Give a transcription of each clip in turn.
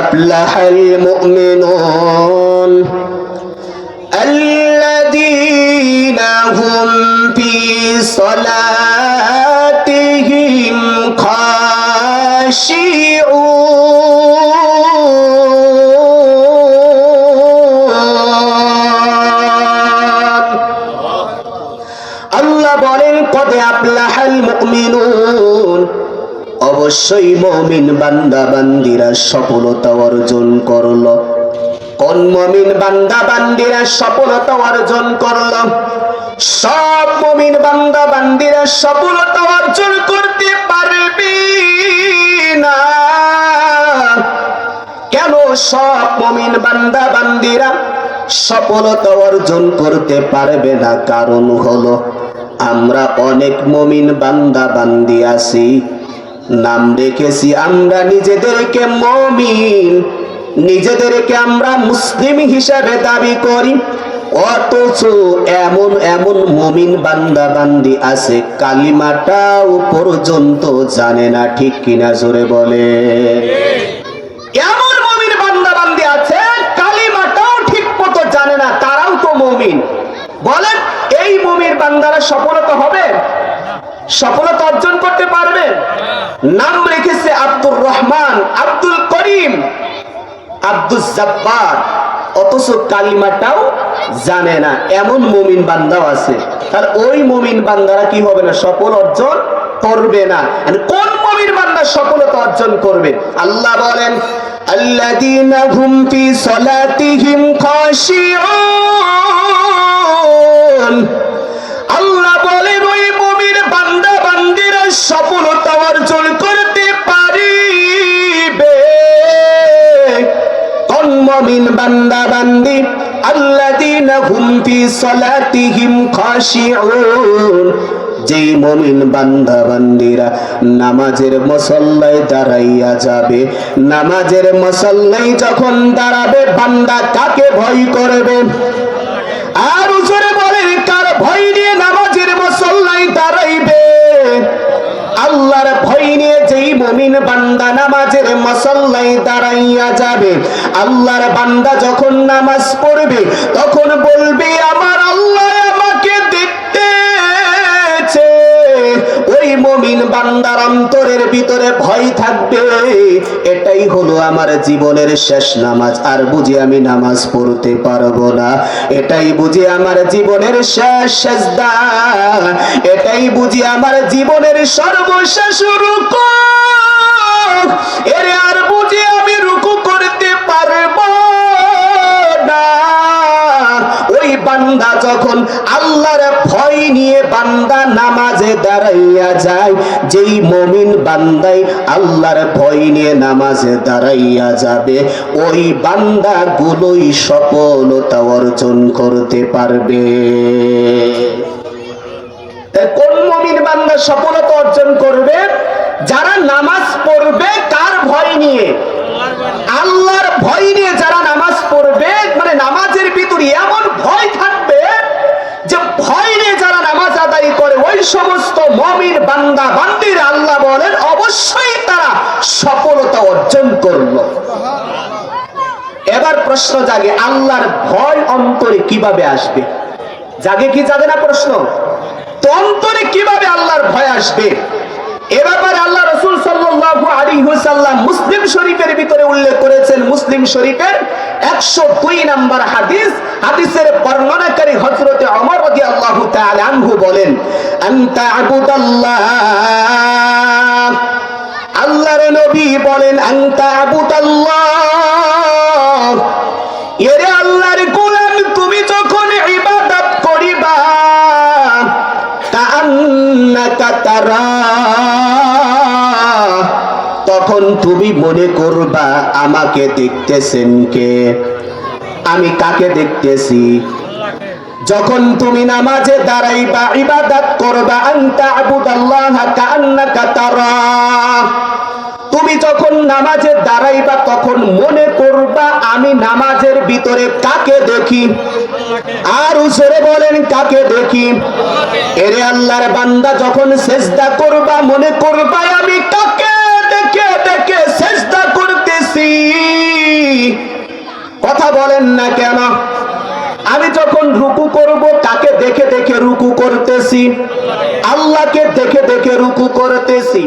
أفلح المؤمنون الذين هم في صلاتهم خاشعون الله بولين قد أفلح المؤمنون অবশ্যই মমিন বান্দা বান্দিরা সফলতা অর্জন করল। কোন মমিন বান্দা বান্দিরা সফলতা অর্জন করল? সব মমিন বান্দা বান্দিরা সফলতা অর্জন করতে পারবে না। কেন সব মমিন বান্দা বান্দিরা সফলতা অর্জন করতে পারবে না? কারণ হলো, আমরা অনেক মমিন বান্দা বান্দি আছি। নাম রেখেছি আমরা নিজেদেরকে মমিন। নিজেদেরকে আমরা মুসলিম হিসাবে দাবি করি। অথচ এমন এমন মমিন বান্দা বান্দি আছে, কালিমাটাও পর্যন্ত জানে না, ঠিক কিনা জোরে বলে। এমন মমিন বান্দা বান্দি আছে, কালিমাটাও ঠিক মতো জানে না, তারাও তো মমিন। বলেন, এই মমির বান্দারা সফলতা হবে? সফলতা অর্জন করতে পারবে। নাম রেখেছে আব্দুর রহমান, আব্দুল করিম, আব্দুল জব্বার। অথচ কালিমাটাও জানে না, এমন মুমিন বান্দাও আছে। তাহলে ওই মুমিন বান্দারা কি হবে না? সফল অর্জন করবে না। আর কোন মুমিন বান্দা সফলতা অর্জন করবে? আল্লাহ বলেন হুম ফি সালাতিহিম খাশিউন। অর্জন করতে পারিবে। কোন মুমিন বান্দা বান্দি, আল্লাযীনা হুম ফি সালাতিহিম খাশিউন। যেই মমিন বান্দা বান্দিরা নামাজের মসল্লায় দাঁড়াইয়া যাবে, নামাজের মসল্লায় যখন দাঁড়াবে, বান্দা কাকে ভয় করবে। আর উজরে বলেন, কার ভয় নিয়ে নামাজের মসল্লায় দাঁড়াইবে? আল্লাহর ভয় নিয়ে যেই মুমিন বান্দা নামাজের মশল্লাই দাঁড়াইয়া যাবে, আল্লাহর বান্দা যখন নামাজ পড়বে, তখন বলবে, আমার আল্লাহ মুমিন বান্দার অন্তরের ভিতরে ভয় থাকবে। এটাই হলো আমার জীবনের শেষ নামাজ। আর বুঝি আমি নামাজ পড়তে পারব না। এটাই বুঝি আমার জীবনের শেষ সেজদা। এটাই বুঝি আমার জীবনের সর্বশেষ রুকু। এর আর বুঝি বান্দা যখন আল্লাহর ভয় নিয়ে বান্দা নামাজে দাঁড়াইয়া যায়, যেই মমিন বান্দাই আল্লাহর ভয় নিয়ে নামাজে দাঁড়াইয়া যাবে, ওই বান্দা গুলোই সফলতা অর্জন করতে পারবে। কোন মমিন বান্দা সফলতা অর্জন করবে? যারা নামাজ পড়বে কার ভয় নিয়ে আল্লাহর ভয় নিয়ে যারা নামাজ পড়বে মানে নামাজের ভিতরে এমন ভয় থাকবে যে ভয় নিয়ে যারা নামাজ আদায় করে ওই সমস্ত মমিন বান্দা বান্দির আল্লাহ বলেন, অবশ্যই তারা সফলতা অর্জন করল। এবার প্রশ্ন জাগে, আল্লাহর ভয় অন্তরে কীভাবে আসবে? জাগে কি জাগে না প্রশ্ন? তো অন্তরে কীভাবে আল্লাহর ভয় আসবে? এ ব্যাপারে আল্লাহ রসুল মুসলিম শরীফের ভিতরে উল্লেখ করেছেন, মুসলিম শরীফের 102 নম্বর হাদিস, হাদিসের বর্ণনাকারী হযরতে ওমর রাদিয়াল্লাহু আনহু বলেন, আনতা আবুদাল্লাহ। আল্লাহর নবী বলেন, আনতা আবুদাল্লাহ। এরে আল্লাহর গোলাম, তুমি যখন ইবাদত করিবা কান্নাকা তারা। তখন তুমি মনে করবা আমাকে দেখতেছেন কে? আমি কাকে দেখতেছি? যখন তুমি নামাজে দাঁড়াইবা, ইবাদত করবা, আনতা আবুদাল্লাহ কান্নাকা তারা। তুমি যখন নামাজে দাঁড়াইবা, তখন মনে করবা আমি নামাজের ভিতরে কাকে দেখি? আর উসরে বলেন, কাকে দেখি? এরে আল্লাহর বান্দা যখন সেজদা করবা, মনে করবা আমি কাকে দেখে সেজদা করতেছি। বলেন না কেন? আমি যখন রুকু করব কাকে দেখে দেখে রুকু করতেছি। আল্লাহকে দেখে দেখে রুকু করতেছি।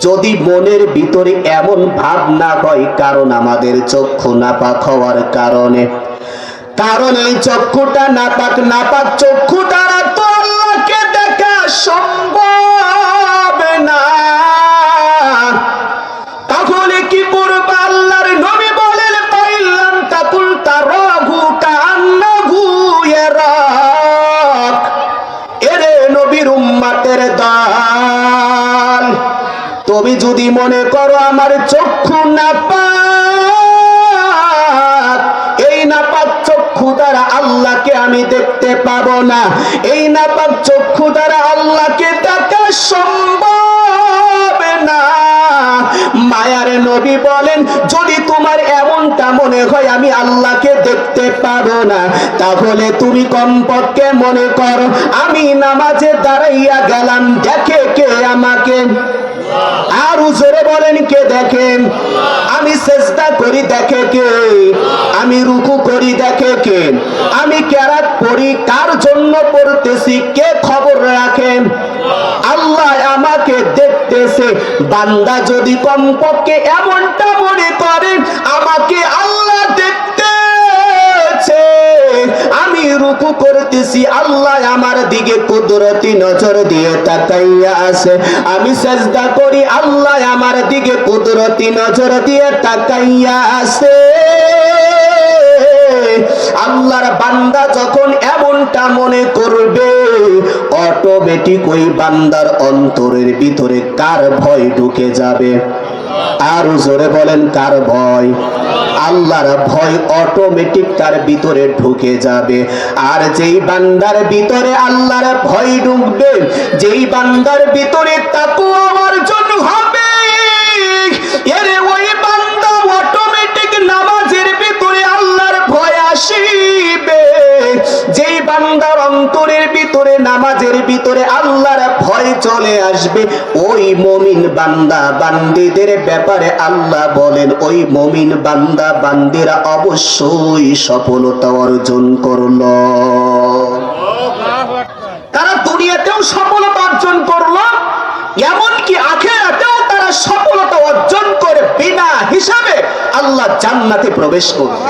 যদি মনের ভিতরে এমন ভাব না হয়, কারণ আমাদের চক্ষু নাপাক হওয়ার কারণে। কারণ এই চক্ষুটা নাপাক নাপাক চক্ষু দ্বারা তো আল্লাহকে উম্মাতের দাল তুমি যদি মনে করো আমার চক্ষু না পাক এই নাপাক চক্ষু দ্বারা আল্লাহকে আমি দেখতে পাবো না। এই নাপাক চক্ষু দ্বারা আল্লাহকে দেখা নবী বলেন, যদি তোমার এমনটা মনে হয়, আমি আল্লাহকে দেখতে পারো না। তাহলে তুমি কমপক্ষে মনে করো, আমি নামাজে দাঁড়াইয়া গেলাম, দেখে কে আমাকে? আর জোরে বলেন, কে দেখেন আমি চেষ্টা করি, দেখে কে? আমি রুকু করি, দেখে কে? আমি ক্যারাত পড়ি, কার জন্য পড়তেছি, কে খবর রাখেন আল্লাহ আমাকে দেখতেছে বান্দা যদি কমপক্ষে এমনটা মনে করেন আমাকে আল্লাহ দেখতেছে। আমি রুকু করতেছি, আল্লাহ আমার দিকে কুদরতি নজর দিয়ে তাকাইয়া আছে। আমি সেজদা করি, আল্লাহ আমার দিকে কুদরতি নজর দিয়ে তাকাইয়া আছে। আল্লাহর বান্দা যখন এমনটা মনে করবে অটোমেটিক ওই বান্দার অন্তরের ভিতরে কার ভয় ঢুকে যাবে? আর জোরে বলেন, কার ভয়? আল্লাহর ভয় অটোমেটিক তার ভিতরে ঢুকে যাবে। আর যেই বান্দার ভিতরে আল্লাহর ভয় ঢুকবে, যেই বান্দার ভিতরে তাকুয়া বান্দার অন্তরের ভিতরে, নামাজের ভিতরে আল্লাহর ভয় চলে আসবে। ওই মমিন বান্দা বান্দিদের ব্যাপারে আল্লাহ বলেন, ওই মমিন বান্দা বান্দিরা অবশ্যই সফলতা অর্জন করল। তারা দুনিয়াতেও সফলতা অর্জন করল, এমনকি আখেরাতেও তারা সফলতা অর্জন করে বিনা হিসাবে আল্লাহ জান্নাতে প্রবেশ করবে।